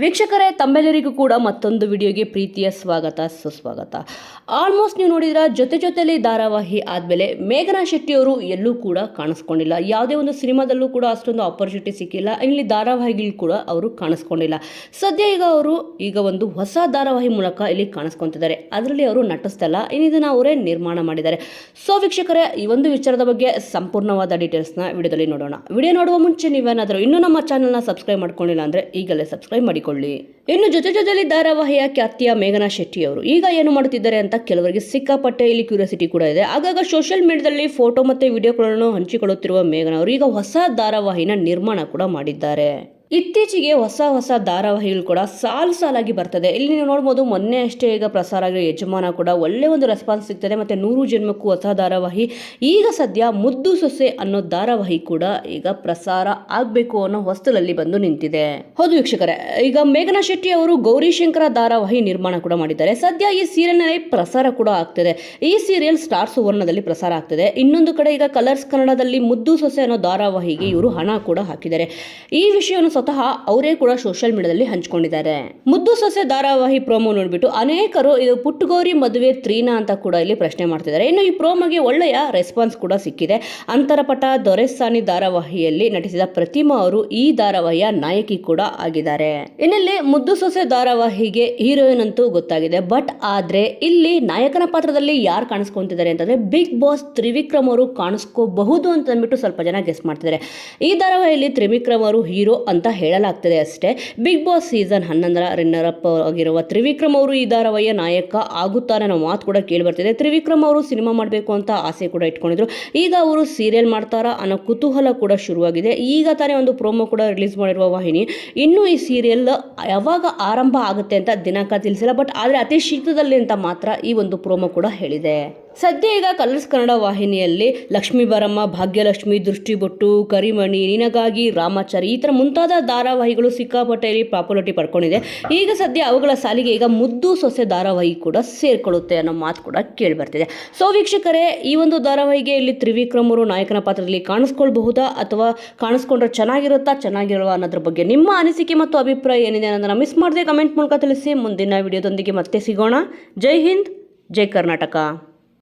ವೀಕ್ಷಕರೇ, ತಮ್ಮೆಲ್ಲರಿಗೂ ಕೂಡ ಮತ್ತೊಂದು ವಿಡಿಯೋಗೆ ಪ್ರೀತಿಯ ಸ್ವಾಗತ, ಸುಸ್ವಾಗತ. ಆಲ್ಮೋಸ್ಟ್ ನೀವು ನೋಡಿದ್ರ, ಜೊತೆ ಜೊತೆಲಿ ಧಾರಾವಾಹಿ ಆದಮೇಲೆ ಮೇಘನಾ ಶೆಟ್ಟಿಯವರು ಎಲ್ಲೂ ಕೂಡ ಕಾಣಿಸ್ಕೊಂಡಿಲ್ಲ. ಯಾವುದೇ ಒಂದು ಸಿನಿಮಾದಲ್ಲೂ ಕೂಡ ಅಷ್ಟೊಂದು ಆಪರ್ಚುನಿಟಿ ಸಿಕ್ಕಿಲ್ಲ. ಇಲ್ಲಿ ಧಾರಾವಾಹಿಗಳು ಕೂಡ ಅವರು ಕಾಣಿಸ್ಕೊಂಡಿಲ್ಲ. ಸದ್ಯ ಈಗ ಅವರು ಈಗ ಒಂದು ಹೊಸ ಧಾರಾವಾಹಿ ಮೂಲಕ ಇಲ್ಲಿ ಕಾಣಿಸ್ಕೊತಿದ್ದಾರೆ. ಅದರಲ್ಲಿ ಅವರು ನಟಿಸ್ತಲ್ಲ ಇನ್ನು ಇದನ್ನು ಅವರೇ ನಿರ್ಮಾಣ ಮಾಡಿದ್ದಾರೆ. ಸೊ ವೀಕ್ಷಕರೇ, ಈ ಒಂದು ವಿಚಾರದ ಬಗ್ಗೆ ಸಂಪೂರ್ಣವಾದ ಡೀಟೇಲ್ಸ್ನ ವಿಡಿಯೋದಲ್ಲಿ ನೋಡೋಣ. ವಿಡಿಯೋ ನೋಡುವ ಮುಂಚೆ ನೀವೇನಾದರೂ ಇನ್ನೂ ನಮ್ಮ ಚಾನಲ್ನ ಸಬ್ಸ್ಕ್ರೈಬ್ ಮಾಡ್ಕೊಂಡಿಲ್ಲ ಅಂದರೆ ಈಗಲೇ ಸಬ್ಸ್ಕ್ರೈಬ್ ಮಾಡಿಕೊಳ್ಳಿ ಇನ್ನು ಜೊತೆ ಜೊತೆಲಿ ಧಾರಾವಾಹಿಯ ಖ್ಯಾತಿಯ ಮೇಘನಾ ಶೆಟ್ಟಿ ಅವರು ಈಗ ಏನು ಮಾಡುತ್ತಿದ್ದಾರೆ ಅಂತ ಕೆಲವರಿಗೆ ಸಿಕ್ಕಾಪಟ್ಟೆ ಇಲ್ಲಿ ಕ್ಯೂರಿಯಾಸಿಟಿ ಕೂಡ ಇದೆ. ಆಗಾಗ ಸೋಷಿಯಲ್ ಮೀಡಿಯಾದಲ್ಲಿ ಫೋಟೋ ಮತ್ತು ವಿಡಿಯೋಗಳನ್ನು ಹಂಚಿಕೊಳ್ಳುತ್ತಿರುವ ಮೇಘನಾ ಅವರು ಈಗ ಹೊಸ ಧಾರಾವಾಹಿನ ನಿರ್ಮಾಣ ಕೂಡ ಮಾಡಿದ್ದಾರೆ. ಇತ್ತೀಚೆಗೆ ಹೊಸ ಹೊಸ ಧಾರಾವಾಹಿಗಳು ಕೂಡ ಸಾಲು ಸಾಲಾಗಿ ಬರ್ತದೆ. ಇಲ್ಲಿ ನೀವು ನೋಡ್ಬೋದು, ಮೊನ್ನೆ ಅಷ್ಟೇ ಈಗ ಪ್ರಸಾರ ಆಗಿರೋ ಯಜಮಾನ ಕೂಡ ಒಳ್ಳೆ ಒಂದು ರೆಸ್ಪಾನ್ಸ್ ಸಿಗ್ತದೆ. ಮತ್ತು ನೂರು ಜನ್ಮಕ್ಕೂ ಹೊಸ ಧಾರಾವಾಹಿ. ಈಗ ಸದ್ಯ ಮುದ್ದು ಸೊಸೆ ಅನ್ನೋ ಧಾರಾವಾಹಿ ಕೂಡ ಈಗ ಪ್ರಸಾರ ಆಗಬೇಕು ಅನ್ನೋ ಹೊಸ್ತಲಲ್ಲಿ ಬಂದು ನಿಂತಿದೆ. ಹೌದು ವೀಕ್ಷಕರೇ, ಈಗ ಮೇಘನಾ ಶೆಟ್ಟಿ ಅವರು ಗೌರಿಶಂಕರ ಧಾರಾವಾಹಿ ನಿರ್ಮಾಣ ಕೂಡ ಮಾಡಿದ್ದಾರೆ. ಸದ್ಯ ಈ ಸೀರಿಯಲ್ನಲ್ಲಿ ಪ್ರಸಾರ ಕೂಡ ಆಗ್ತದೆ. ಈ ಸೀರಿಯಲ್ ಸ್ಟಾರ್ ಸುವರ್ಣದಲ್ಲಿ ಪ್ರಸಾರ ಆಗ್ತದೆ. ಇನ್ನೊಂದು ಕಡೆ ಈಗ ಕಲರ್ಸ್ ಕನ್ನಡದಲ್ಲಿ ಮುದ್ದು ಸೊಸೆ ಅನ್ನೋ ಧಾರಾವಾಹಿಗೆ ಇವರು ಹಣ ಕೂಡ ಹಾಕಿದ್ದಾರೆ. ಈ ವಿಷಯವನ್ನು ಸ್ವತಃ ಅವರೇ ಕೂಡ ಸೋಷಿಯಲ್ ಮೀಡಿಯಾದಲ್ಲಿ ಹಂಚಿಕೊಂಡಿದ್ದಾರೆ. ಮುದ್ದು ಸೊಸೆ ಧಾರಾವಾಹಿ ಪ್ರೋಮೋ ನೋಡ್ಬಿಟ್ಟು ಅನೇಕರು ಇದು ಪುಟ್ಟಗೋರಿ ಮದುವೆ ತ್ರೀನಾ ಅಂತ ಕೂಡ ಇಲ್ಲಿ ಪ್ರಶ್ನೆ ಮಾಡ್ತಿದ್ದಾರೆ. ಇನ್ನು ಈ ಪ್ರೋಮೋಗೆ ಒಳ್ಳೆಯ ರೆಸ್ಪಾನ್ಸ್ ಕೂಡ ಸಿಕ್ಕಿದೆ. ಅಂತರಪಟ ದೊರೆಸಾನಿ ಧಾರಾವಾಹಿಯಲ್ಲಿ ನಟಿಸಿದ ಪ್ರತಿಮಾ ಅವರು ಈ ಧಾರಾವಾಹಿಯ ನಾಯಕಿ ಕೂಡ ಆಗಿದ್ದಾರೆ. ಇನ್ನಲ್ಲಿ ಮುದ್ದು ಸೊಸೆ ಧಾರಾವಾಹಿಗೆ ಹೀರೋಯಿನ್ ಅಂತೂ ಗೊತ್ತಾಗಿದೆ. ಬಟ್ ಆದ್ರೆ ಇಲ್ಲಿ ನಾಯಕನ ಪಾತ್ರದಲ್ಲಿ ಯಾರು ಕಾಣಿಸ್ಕೊಂತಿದ್ದಾರೆ ಅಂತಂದ್ರೆ ಬಿಗ್ ಬಾಸ್ ತ್ರಿವಿಕ್ರಮ್ ಅವರು ಕಾಣಿಸ್ಕೋಬಹುದು ಅಂತ ಅಂದ್ಬಿಟ್ಟು ಸ್ವಲ್ಪ ಜನ ಗೆಸ್ ಮಾಡ್ತಿದ್ದಾರೆ. ಈ ಧಾರಾವಾಹಿಯಲ್ಲಿ ತ್ರಿವಿಕ್ರಮ್ ಅವರು ಹೀರೋ ಅಂತ ಹೇಳಲಾಗ್ತದೆ ಅಷ್ಟೇ. ಬಿಗ್ ಬಾಸ್ ಸೀಸನ್ ಹನ್ನೊಂದರ ರನ್ನರ್ ಆಗಿರುವ ತ್ರಿವಿಕ್ರಮ್ ಅವರು ಈ ಧಾರಾವಾಹಿಯ ನಾಯಕ ಆಗುತ್ತಾರೆ ಅನ್ನೋ ಮಾತು ಕೂಡ ಕೇಳಿ ಬರ್ತಿದೆ. ತ್ರಿವಿಕ್ರಮ್ ಅವರು ಸಿನಿಮಾ ಮಾಡಬೇಕು ಅಂತ ಆಸೆ ಕೂಡ ಇಟ್ಕೊಂಡಿದ್ರು. ಈಗ ಅವರು ಸೀರಿಯಲ್ ಮಾಡ್ತಾರಾ ಅನ್ನೋ ಕುತೂಹಲ ಕೂಡ ಶುರುವಾಗಿದೆ. ಈಗ ತಾನೇ ಒಂದು ಪ್ರೋಮೋ ಕೂಡ ರಿಲೀಸ್ ಮಾಡಿರುವ ವಾಹಿನಿ. ಇನ್ನೂ ಈ ಸೀರಿಯಲ್ ಯಾವಾಗ ಆರಂಭ ಆಗುತ್ತೆ ಅಂತ ದಿನಾಂಕ ತಿಳಿಸಿಲ್ಲ ಬಟ್ ಆದರೆ ಅತಿ ಶೀಘ್ರದಲ್ಲಿ ಅಂತ ಮಾತ್ರ ಈ ಒಂದು ಪ್ರೋಮೋ ಕೂಡ ಹೇಳಿದೆ. ಸದ್ಯ ಈಗ ಕಲರ್ಸ್ ಕನ್ನಡ ವಾಹಿನಿಯಲ್ಲಿ ಲಕ್ಷ್ಮೀ ಬರಮ್ಮ, ಭಾಗ್ಯಲಕ್ಷ್ಮಿ, ದೃಷ್ಟಿಬೊಟ್ಟು, ಕರಿಮಣಿ, ನಿನಗಾಗಿ, ರಾಮಾಚಾರಿ ಈ ಥರ ಮುಂತಾದ ಧಾರಾವಾಹಿಗಳು ಸಿಕ್ಕಾಪಟ್ಟೆಯಲ್ಲಿ ಪಾಪ್ಯುಲಾರಿಟಿ ಪಡ್ಕೊಂಡಿದೆ. ಈಗ ಸದ್ಯ ಅವುಗಳ ಸಾಲಿಗೆ ಈಗ ಮುದ್ದು ಸೊಸೆ ಧಾರಾವಾಹಿ ಕೂಡ ಸೇರ್ಕೊಳ್ಳುತ್ತೆ ಅನ್ನೋ ಮಾತು ಕೂಡ ಕೇಳಿ ಬರ್ತಿದೆ ಸೊ ವೀಕ್ಷಕರೇ, ಈ ಒಂದು ಧಾರಾವಾಹಿಗೆ ಇಲ್ಲಿ ತ್ರಿವಿಕ್ರಮರು ನಾಯಕನ ಪಾತ್ರದಲ್ಲಿ ಕಾಣಿಸ್ಕೊಳ್ಬಹುದಾ ಅಥವಾ ಕಾಣಿಸ್ಕೊಂಡ್ರೆ ಚೆನ್ನಾಗಿರುತ್ತಾ ಚೆನ್ನಾಗಿರಲ್ವಾ ಅನ್ನೋದ್ರ ಬಗ್ಗೆ ನಿಮ್ಮ ಅನಿಸಿಕೆ ಮತ್ತು ಅಭಿಪ್ರಾಯ ಏನಿದೆ ಅನ್ನೋದನ್ನು ಮಿಸ್ ಮಾಡದೆ ಕಮೆಂಟ್ ಮೂಲಕ ತಿಳಿಸಿ. ಮುಂದಿನ ವಿಡಿಯೋದೊಂದಿಗೆ ಮತ್ತೆ ಸಿಗೋಣ. ಜೈ ಹಿಂದ್, ಜೈ ಕರ್ನಾಟಕ.